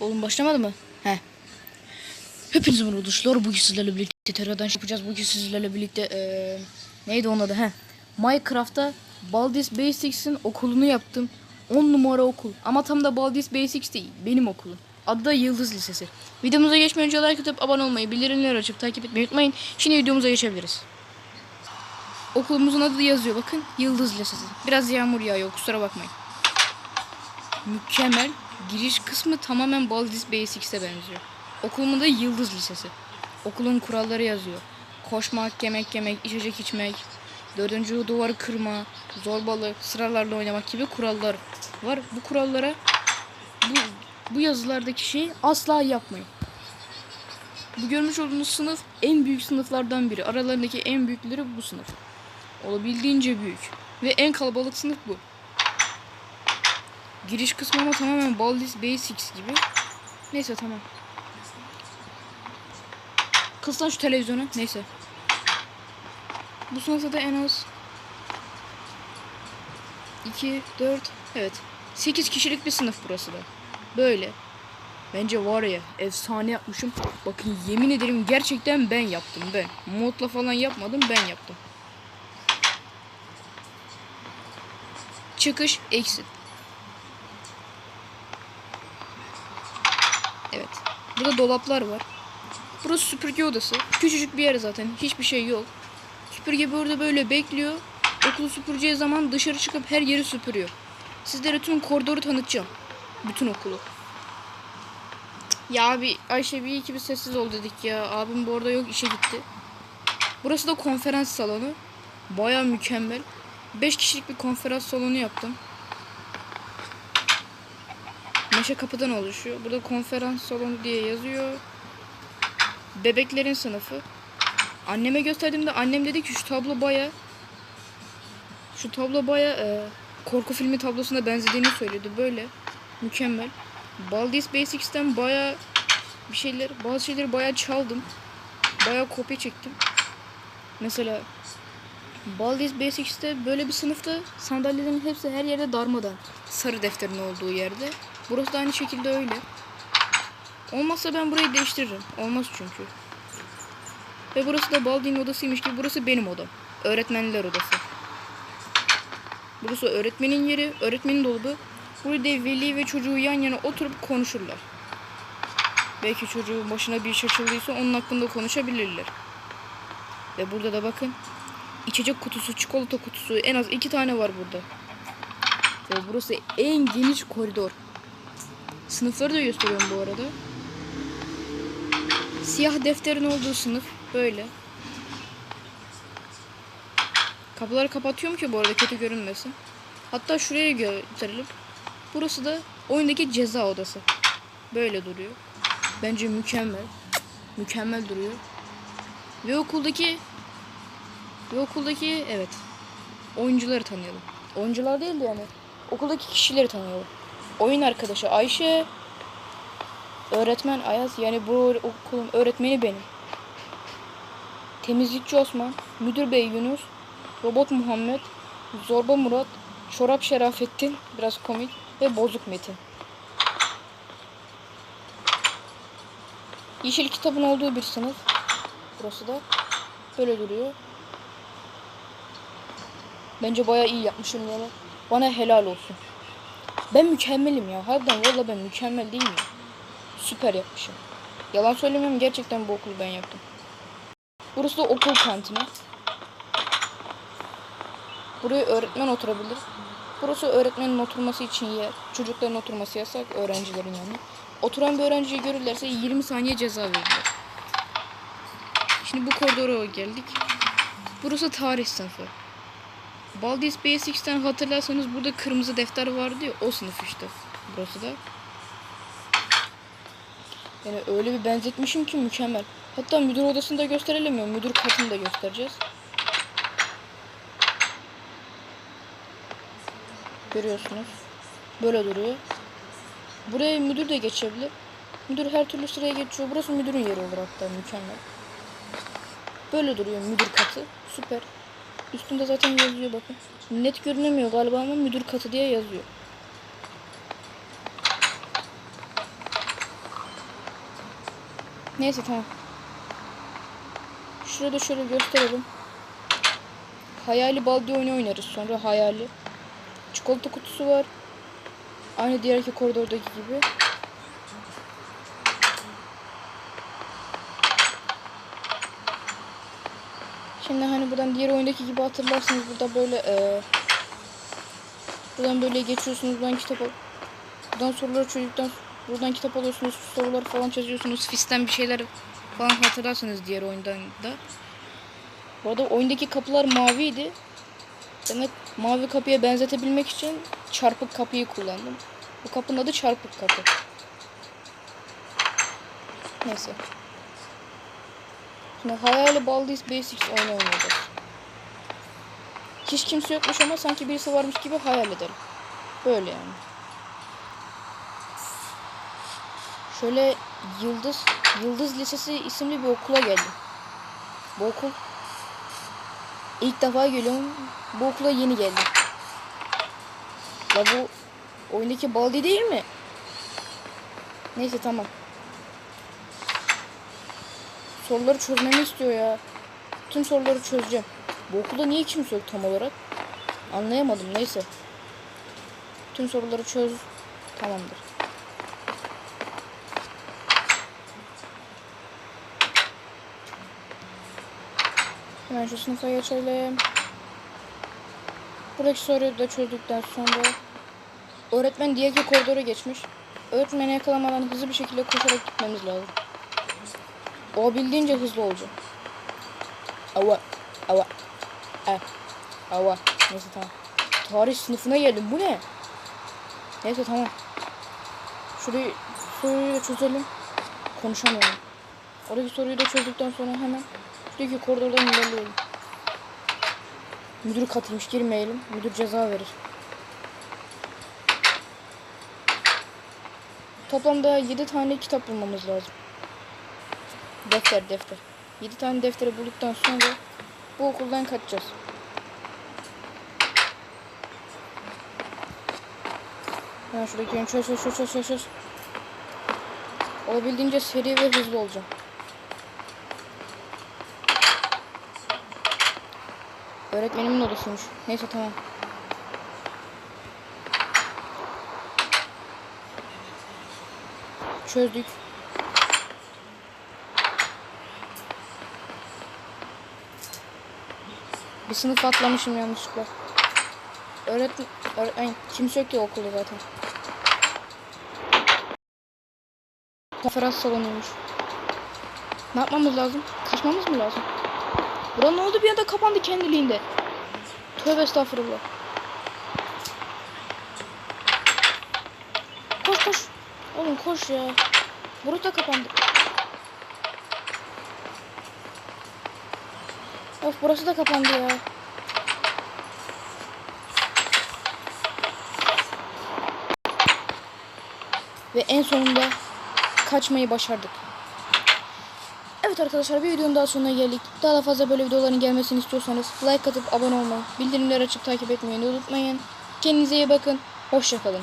Oğlum başlamadı mı? He. Hepinize merhaba dostlar. Bugün sizlerle birlikte terörden yapacağız. Bugün sizlerle birlikte eee neydi onun adı? He. Minecraft'ta Baldis Basics'in okulunu yaptım. 10 numara okul. Ama tam da Baldis Basics değil. Benim okulum. Adı da Yıldız Lisesi. Videomuza geçmeden önce like atıp abone olmayı, bildirimleri açıp takip etmeyi unutmayın. Şimdi videomuza geçebiliriz. Okulumuzun adı yazıyor bakın. Yıldız Lisesi. Biraz yağmur yağıyor kusura bakmayın. Mükemmel. Giriş kısmı tamamen Baldis Basics'e benziyor. Okulumun da Yıldız Lisesi. Okulun kuralları yazıyor. Koşmak, yemek yemek, içecek içmek, dördüncü duvarı kırma, zorbalık, sıralarla oynamak gibi kurallar var. Bu kurallara bu, bu yazılardaki şeyi asla yapmayın. Bu görmüş olduğunuz sınıf en büyük sınıflardan biri. Aralarındaki en büyükleri bu sınıf. Olabildiğince büyük. Ve en kalabalık sınıf bu. Giriş kısmı ama tamamen Baldis Basics gibi. Neyse tamam. Kıslan şu televizyonu. Neyse. Bu sınıfta da en az 2, 4, evet. 8 kişilik bir sınıf burası da. Böyle. Bence var ya efsane yapmışım. Bakın yemin ederim gerçekten ben yaptım ben. Modla falan yapmadım ben yaptım. Çıkış exit. Evet. Burada dolaplar var. Burası süpürge odası. Küçücük bir yer zaten. Hiçbir şey yok. Süpürge burada böyle bekliyor. Okulu süpüreceği zaman dışarı çıkıp her yeri süpürüyor. Sizlere tüm koridoru tanıtacağım. Bütün okulu. Ya abi Ayşe bir iki bir sessiz ol dedik ya. Abim bu arada yok işe gitti. Burası da konferans salonu. Baya mükemmel. 5 kişilik bir konferans salonu yaptım. Meşe kapıdan oluşuyor. Burada konferans salonu diye yazıyor. Bebeklerin sınıfı. Anneme gösterdiğimde annem dedi ki şu tablo baya şu tablo baya e, korku filmi tablosuna benzediğini söyledi. Böyle mükemmel. Baldis Basics'ten baya bir şeyler bazı şeyleri baya çaldım. Baya kopya çektim. Mesela Baldis Basics'te böyle bir sınıfta sandalyelerin hepsi her yerde darmadan. Sarı defterin olduğu yerde. Burası da aynı şekilde öyle. Olmazsa ben burayı değiştiririm. Olmaz çünkü. Ve burası da Baldi'nin odasıymış gibi burası benim odam. Öğretmenler odası. Burası öğretmenin yeri, öğretmenin dolabı. Burada veli ve çocuğu yan yana oturup konuşurlar. Belki çocuğun başına bir iş onun hakkında konuşabilirler. Ve burada da bakın. içecek kutusu, çikolata kutusu en az iki tane var burada. Ve burası en geniş koridor. Sınıfları da gösteriyorum bu arada. Siyah defterin olduğu sınıf böyle. Kapıları kapatıyorum ki bu arada kötü görünmesin. Hatta şuraya gösterelim. Burası da oyundaki ceza odası. Böyle duruyor. Bence mükemmel. Mükemmel duruyor. Ve okuldaki ve okuldaki evet oyuncuları tanıyalım. Oyuncular değil de yani okuldaki kişileri tanıyalım. Oyun arkadaşı Ayşe, öğretmen Ayaz yani bu okulun öğretmeni benim. Temizlikçi Osman, müdür bey Yunus, robot Muhammed, zorba Murat, çorap Şerafettin biraz komik ve bozuk Metin. Yeşil kitabın olduğu bir sınıf. Burası da böyle duruyor. Bence bayağı iyi yapmışım yani. Bana helal olsun. Ben mükemmelim ya. Harbiden valla ben mükemmel değil miyim? Süper yapmışım. Yalan söylemiyorum gerçekten bu okulu ben yaptım. Burası da okul kantini. Buraya öğretmen oturabilir. Burası öğretmenin oturması için yer. Çocukların oturması yasak. Öğrencilerin yani. Oturan bir öğrenciyi görürlerse 20 saniye ceza verirler. Şimdi bu koridora geldik. Burası tarih sınıfı. Baldis Basics'ten hatırlarsanız burada kırmızı defter vardı ya o sınıf işte. Burası da. Yani öyle bir benzetmişim ki mükemmel. Hatta müdür odasını da gösterelim ya. Müdür katını da göstereceğiz. Görüyorsunuz. Böyle duruyor. Buraya müdür de geçebilir. Müdür her türlü sıraya geçiyor. Burası müdürün yeri olur hatta mükemmel. Böyle duruyor müdür katı. Süper. Üstünde zaten yazıyor bakın. Net görünemiyor galiba ama müdür katı diye yazıyor. Neyse tamam. Şurada şöyle gösterelim. Hayali baldi oyunu oynarız sonra hayali. Çikolata kutusu var. Aynı diğerki koridordaki gibi. Şimdi hani buradan diğer oyundaki gibi hatırlarsınız burada böyle e, buradan böyle geçiyorsunuz buradan kitap al buradan soruları çocuktan buradan kitap alıyorsunuz soruları falan çözüyorsunuz fisten bir şeyler falan hatırlarsınız diğer oyundan da. Bu arada oyundaki kapılar maviydi. Demek mavi kapıya benzetebilmek için çarpık kapıyı kullandım. Bu kapının adı çarpık kapı. Neyse. Şimdi Hayali Baldis Basics oyunu oynayacağız. Hiç kimse yokmuş ama sanki birisi varmış gibi hayal ederim. Böyle yani. Şöyle Yıldız Yıldız Lisesi isimli bir okula geldim. Bu okul ilk defa geliyorum. Bu okula yeni geldim. Ya bu oyundaki Baldi değil mi? Neyse tamam. Soruları çözmemi istiyor ya. Tüm soruları çözeceğim. Bu okulda niye kimse yok tam olarak? Anlayamadım neyse. Tüm soruları çöz. Tamamdır. Hemen şu sınıfa geçelim. Buradaki soruyu da çözdükten sonra öğretmen diğer koridora geçmiş. Öğretmeni yakalamadan hızlı bir şekilde koşarak gitmemiz lazım. O bildiğince hızlı olacak. Ava. Ava. E. Ava. Neyse tamam. Tarih sınıfına geldim. Bu ne? Neyse tamam. Şurayı soruyu da çözelim. Konuşamıyorum. Oradaki soruyu da çözdükten sonra hemen şuradaki koridordan ilerleyelim. Müdür katılmış girmeyelim. Müdür ceza verir. Toplamda 7 tane kitap bulmamız lazım. Defter defter. 7 tane defteri bulduktan sonra bu okuldan kaçacağız. Ben şuradaki çöz çöz çöz çöz çöz çöz. Olabildiğince seri ve hızlı olacağım. Öğretmenimin odasıymış. Neyse tamam. Çözdük. Bir sınıf atlamışım yanlışlıkla. Öğretmen, öğretmen kimse yok ki okulda zaten. Konferans salonuymuş. Ne yapmamız lazım? Kaçmamız mı lazım? Bura ne oldu bir anda kapandı kendiliğinde. Tövbe estağfurullah. Koş koş. Oğlum koş ya. Burası da kapandı. Of burası da kapandı ya. Ve en sonunda kaçmayı başardık. Evet arkadaşlar bir videonun daha sonuna geldik. Daha da fazla böyle videoların gelmesini istiyorsanız like atıp abone olmayı, bildirimleri açıp takip etmeyi unutmayın. Kendinize iyi bakın. Hoşçakalın.